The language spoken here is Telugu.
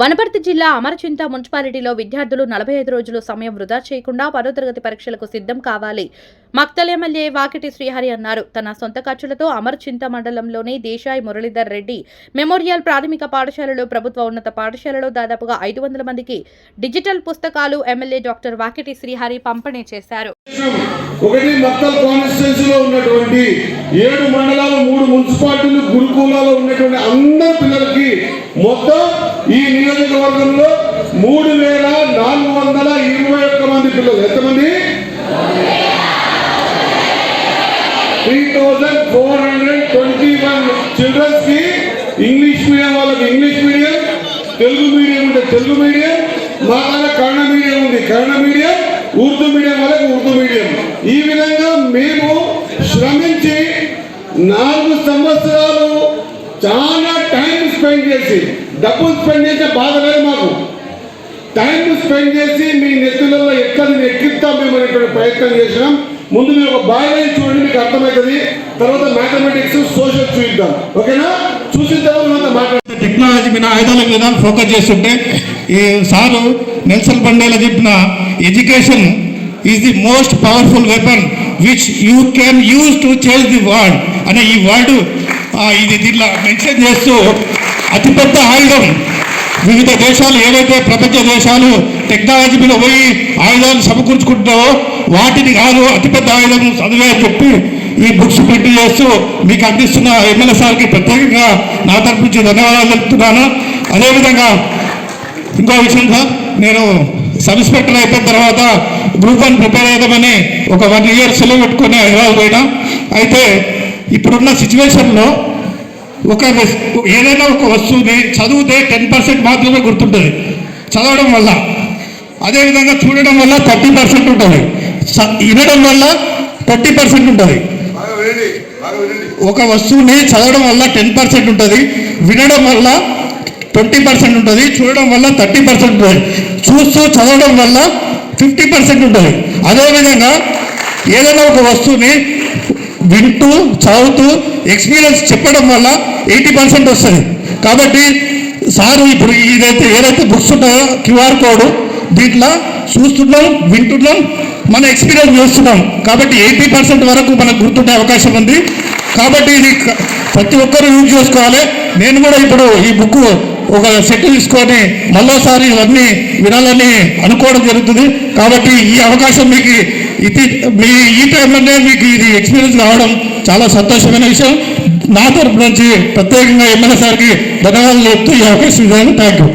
వనపర్తి జిల్లా అమరచింత మున్సిపాలిటీలో విద్యార్థులు నలభై ఐదు రోజులు సమయం వృధా చేయకుండా పదో తరగతి పరీక్షలకు సిద్ధం కావాలి. మక్తల్ ఎమ్మెల్యే వాకిటి శ్రీహరి అన్నారు. తన సొంత ఖర్చులతో అమరచింత మండలంలోని దేశాయ్ మురళీధర్ రెడ్డి మెమోరియల్ ప్రాథమిక పాఠశాలలో ప్రభుత్వ ఉన్నత పాఠశాలలో దాదాపుగా ఐదు వందల మందికి డిజిటల్ పుస్తకాలు ఎమ్మెల్యే డాక్టర్ వాకిటి శ్రీహరి పంపిణీ చేశారు. ఒకటి కాన్స్టిట్యున్సీలో ఉన్నటువంటి ఏడు మండలాలు మూడు మున్సిపాలిటీలు గురుకులాలో ఉన్నటువంటి అందరి పిల్లలకి మొత్తం ఈ నియోజకవర్గంలో మూడు వేల నాలుగు వందల ఇరవై ఒక్క మంది పిల్లలు. ఎంతమంది? Three thousand four hundred twenty one చిల్డ్రన్స్కి English medium వాళ్ళకి ఇంగ్లీష్ మీడియం తెలుగు మీడియం ఉంటే తెలుగు మీడియం మా దగ్గర కన్నడ మీడియం ఉంది కన్నడ మీడియం ఉర్దూ మీడియం వాళ్ళకి ఉర్దూ మీడియం ఈ విధంగా మేము శ్రమించి నాలుగు సంవత్సరాలు చాలా స్పెండ్ చేసి డబ్బులు స్పెండ్ చేసే బాధ లేదు మాకు. టైం స్పెండ్ చేసి మీ నెత్తులలో ఎక్కడిని ఎక్కిస్తాం మేము అనేటువంటి ప్రయత్నం చేసినాం. ముందు మీరు ఒక బయాలజీ చూడండి మీకు అర్థమవుతుంది. తర్వాత మ్యాథమెటిక్స్ సోషల్ చూద్దాం. ఓకేనా? చూసిన తర్వాత మనం టెక్నాలజీ మీద ఆయుధాల మీద ఫోకస్ చేస్తుంటే ఈ సారు నెల్సన్ బండేలా చెప్పిన education is the most powerful weapon which you can use to change the world అనే ఈ వర్డ్ ఇది దీంట్లో మెన్షన్ చేస్తూ అతిపెద్ద ఆయుధం. వివిధ దేశాలు ఏవైతే ప్రపంచ దేశాలు టెక్నాలజీ మీద పోయి ఆయుధాలు సమకూర్చుకుంటావో వాటిని కాదు అతిపెద్ద ఆయుధం చదివే అని చెప్పి ఈ బుక్స్ ప్రింట్ చేస్తూ మీకు అందిస్తున్న ఎమ్మెల్యే సార్కి ప్రత్యేకంగా నా తరపు నుంచి ధన్యవాదాలు తెలుపుతున్నాను. అదేవిధంగా ఇంకో విషయం సార్ నేను సబ్ ఇన్స్పెక్టర్ అయిపోయిన తర్వాత గ్రూప్ వన్ ప్రిపేర్ అవుదామని ఒక వన్ ఇయర్ సెలవు పెట్టుకుని హైదరాబాద్ పోయినా. అయితే ఇప్పుడున్న సిచ్యువేషన్లో ఒక ఏదైనా ఒక వస్తువుని చదివితే టెన్ పర్సెంట్ మాత్రమే గుర్తుంటుంది. చదవడం వల్ల. అదేవిధంగా చూడడం వల్ల థర్టీ పర్సెంట్ ఉంటుంది. వినడం వల్ల థర్టీ పర్సెంట్ ఉంటుంది. ఒక వస్తువుని చదవడం వల్ల టెన్ పర్సెంట్ ఉంటుంది. వినడం వల్ల ట్వంటీ పర్సెంట్ ఉంటుంది. చూడడం వల్ల థర్టీ పర్సెంట్ ఉంటుంది. చూస్తూ చదవడం వల్ల ఫిఫ్టీ పర్సెంట్ ఉంటుంది. అదేవిధంగా ఏదైనా ఒక వస్తువుని వింటూ చదువుతూ ఎక్స్పీరియన్స్ చెప్పడం వల్ల ఎయిటీ పర్సెంట్ వస్తుంది. కాబట్టి సార్ ఇప్పుడు ఇదైతే ఏదైతే బుక్స్ ఉంటాయో క్యూఆర్ కోడ్ దీంట్లో చూస్తున్నాం వింటున్నాం మన ఎక్స్పీరియన్స్ చేస్తున్నాం. కాబట్టి ఎయిటీ పర్సెంట్ వరకు మనకు గుర్తుండే అవకాశం ఉంది. కాబట్టి ఇది ప్రతి ఒక్కరూ యూజ్ చేసుకోవాలి. నేను కూడా ఇప్పుడు ఈ బుక్ ఒక సెట్ తీసుకొని మళ్ళోసారి ఇవన్నీ వినాలని అనుకోవడం జరుగుతుంది. కాబట్టి ఈ అవకాశం మీకు ఇది మీ ఈ టైంలోనే మీకు ఇది ఎక్స్పీరియన్స్ రావడం చాలా సంతోషమైన విషయం. నా తరపు నుంచి ప్రత్యేకంగా ఎమ్మెల్యే సార్కి ధన్యవాదాలు చెప్తూ ఈ అవకాశం ఇవ్వడానికి థ్యాంక్ యూ